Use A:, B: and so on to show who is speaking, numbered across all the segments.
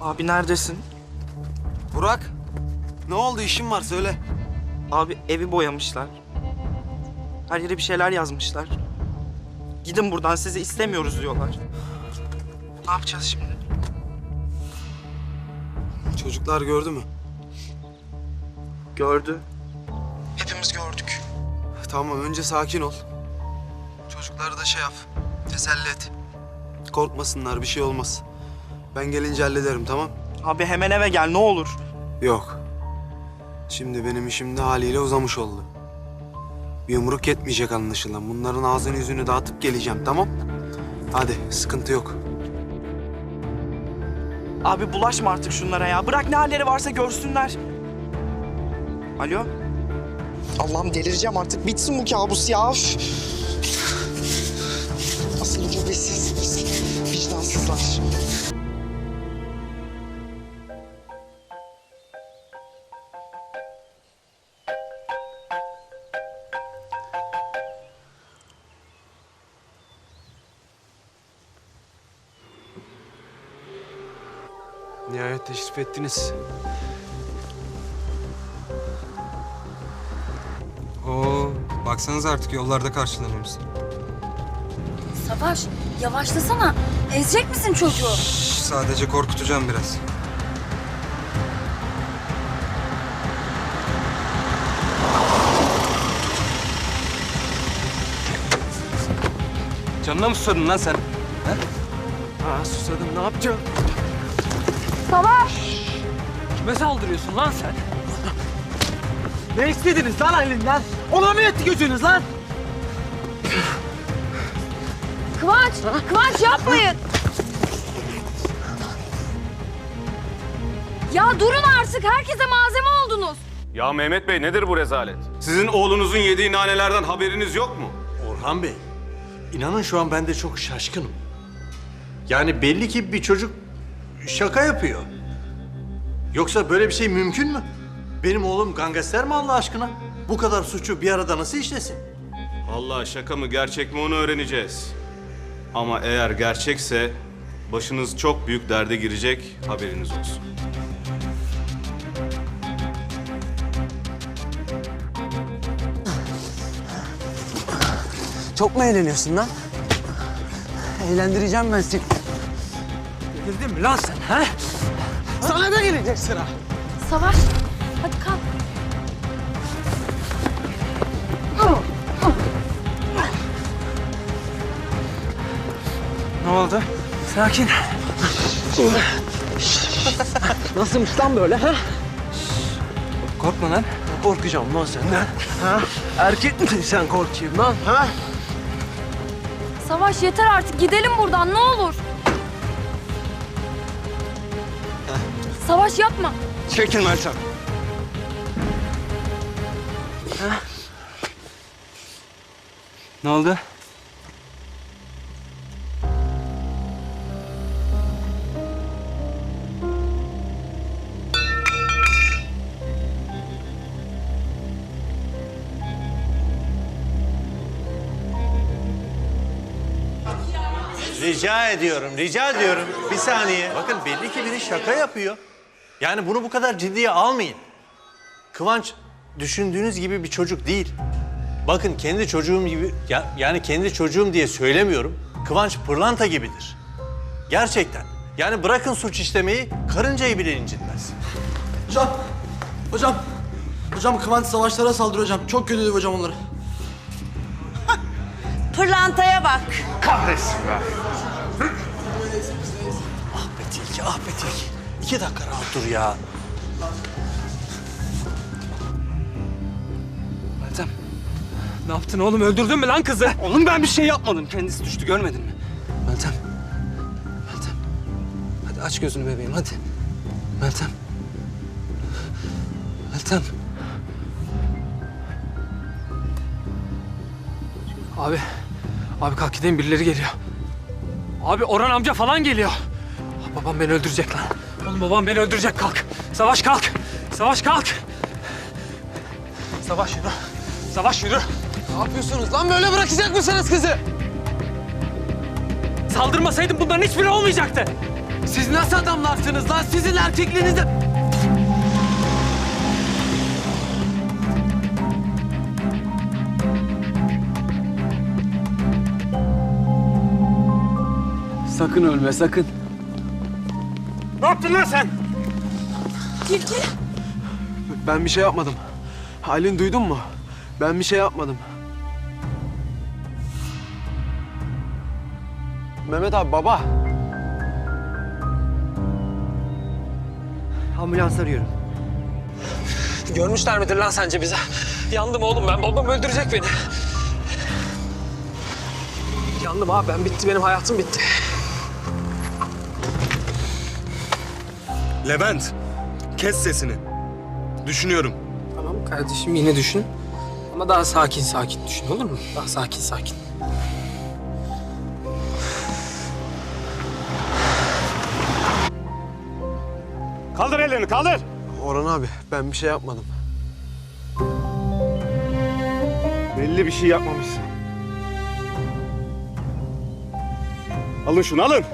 A: Abi neredesin?
B: Burak, ne oldu? İşin var söyle.
A: Abi evi boyamışlar. Her yere bir şeyler yazmışlar. Gidin buradan sizi istemiyoruz diyorlar. Ne yapacağız şimdi?
B: Çocuklar gördü mü?
A: Gördü. Hepimiz gördük.
B: Tamam, önce sakin ol. Çocukları da şey yap, teselli et. Korkmasınlar, bir şey olmaz. Ben gelince hallederim, tamam?
A: Abi hemen eve gel ne olur.
B: Yok. Şimdi benim işim de haliyle uzamış oldu. Bir yumruk yetmeyecek anlaşılan. Bunların ağzını yüzünü dağıtıp geleceğim, tamam? Hadi, sıkıntı yok.
A: Abi bulaşma artık şunlara ya. Bırak ne halleri varsa görsünler. Alo? Allah'ım delireceğim artık. Bitsin bu kabus ya. Üf. Asıl ucubesiz, vicdansızlar.
B: Nihayet teşrif ettiniz.
C: Oo, baksanız artık yollarda karşılamamız.
D: Savaş yavaşlasana. Ezecek misin çocuğu?
C: Sadece korkutacağım biraz.
E: Canına mı susadın lan sen?
B: Ha susadım, ne yapacağım?
E: Kime saldırıyorsun lan sen? ne istediniz lan elinden? Ona mı yetti gücünüz lan?
D: Kıvanç, Kıvanç yapmayın. Ya durun artık. Herkese malzeme oldunuz.
F: Ya Mehmet Bey nedir bu rezalet? Sizin oğlunuzun yediği nanelerden haberiniz yok mu?
G: Orhan Bey, inanın şu an ben de çok şaşkınım. Yani belli ki bir çocuk şaka yapıyor. Yoksa böyle bir şey mümkün mü? Benim oğlum gangster mi Allah aşkına? Bu kadar suçu bir arada nasıl işlesin?
F: Allah şaka mı gerçek mi onu öğreneceğiz. Ama eğer gerçekse başınız çok büyük derde girecek haberiniz olsun.
H: Çok mu eğleniyorsun lan? Eğlendireceğim ben seni.
E: Delirdin mi lan sen ha?
H: Sana da gelecek sıra.
D: Savaş, hadi kalk.
A: Ne oldu?
H: Sakin. Nasılmış lan böyle ha?
E: Korkma lan.
H: Korkacağım lan senden. Ha? Erkek misin sen korkayım lan? Ha?
D: Savaş yeter artık. Gidelim buradan ne olur. Savaş yapma.
H: Çekil Meltem.
E: Ne oldu?
G: Rica ediyorum, rica ediyorum. Bir saniye. Bakın belli ki biri şaka yapıyor. Yani bunu bu kadar ciddiye almayın. Kıvanç düşündüğünüz gibi bir çocuk değil. Bakın kendi çocuğum gibi, ya- yani kendi çocuğum diye söylemiyorum. Kıvanç pırlanta gibidir. Gerçekten. Yani bırakın suç işlemeyi, karıncayı bile incitmez.
H: Hocam. Hocam. Hocam Kıvanç savaşlara saldırıyor hocam. Çok kötüydü hocam onları.
I: Pırlantaya bak.
G: Ah be Tilki, ah be Tilki. İki dakika rahat dur ya.
E: Meltem. Ne yaptın oğlum? Öldürdün mü lan kızı? Oğlum ben bir şey yapmadım. Kendisi düştü görmedin mi? Meltem. Meltem. Hadi aç gözünü bebeğim hadi. Meltem. Meltem. Abi. Abi kalk gidelim birileri geliyor. Abi Orhan amca falan geliyor. Babam beni öldürecek lan. Oğlum babam beni öldürecek kalk. Savaş kalk. Savaş kalk. Savaş yürü. Savaş yürü.
H: Ne yapıyorsunuz lan böyle bırakacak mısınız kızı?
E: Saldırmasaydım bunların hiçbiri olmayacaktı.
J: Siz nasıl adamlarsınız lan? Sizin erkekliğinizde... Sakın ölme sakın.
H: Yaptın lan sen?
D: Tilki.
H: Ben bir şey yapmadım. Halin duydun mu? Ben bir şey yapmadım. Mehmet abi baba.
K: Ambulans arıyorum.
L: Görmüşler midir lan sence bize? Yandım oğlum ben. Babam öldürecek beni. Yandım abi ben bitti. Benim hayatım bitti.
C: Levent, kes sesini. Düşünüyorum.
L: Tamam kardeşim yine düşün. Ama daha sakin sakin düşün olur mu? Daha sakin sakin.
M: Kaldır ellerini kaldır.
H: Orhan abi ben bir şey yapmadım.
M: Belli bir şey yapmamışsın. Alın şunu alın.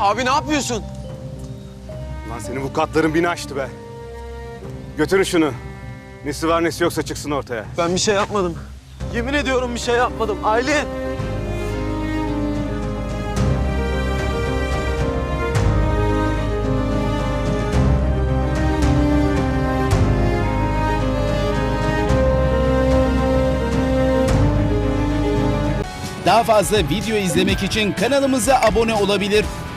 H: Abi ne yapıyorsun?
M: Lan senin bu katların bini açtı be. Götürün şunu. Nesi var nesi yoksa çıksın ortaya.
H: Ben bir şey yapmadım. Yemin ediyorum bir şey yapmadım. Aylin.
N: Daha fazla video izlemek için kanalımıza abone olabilir.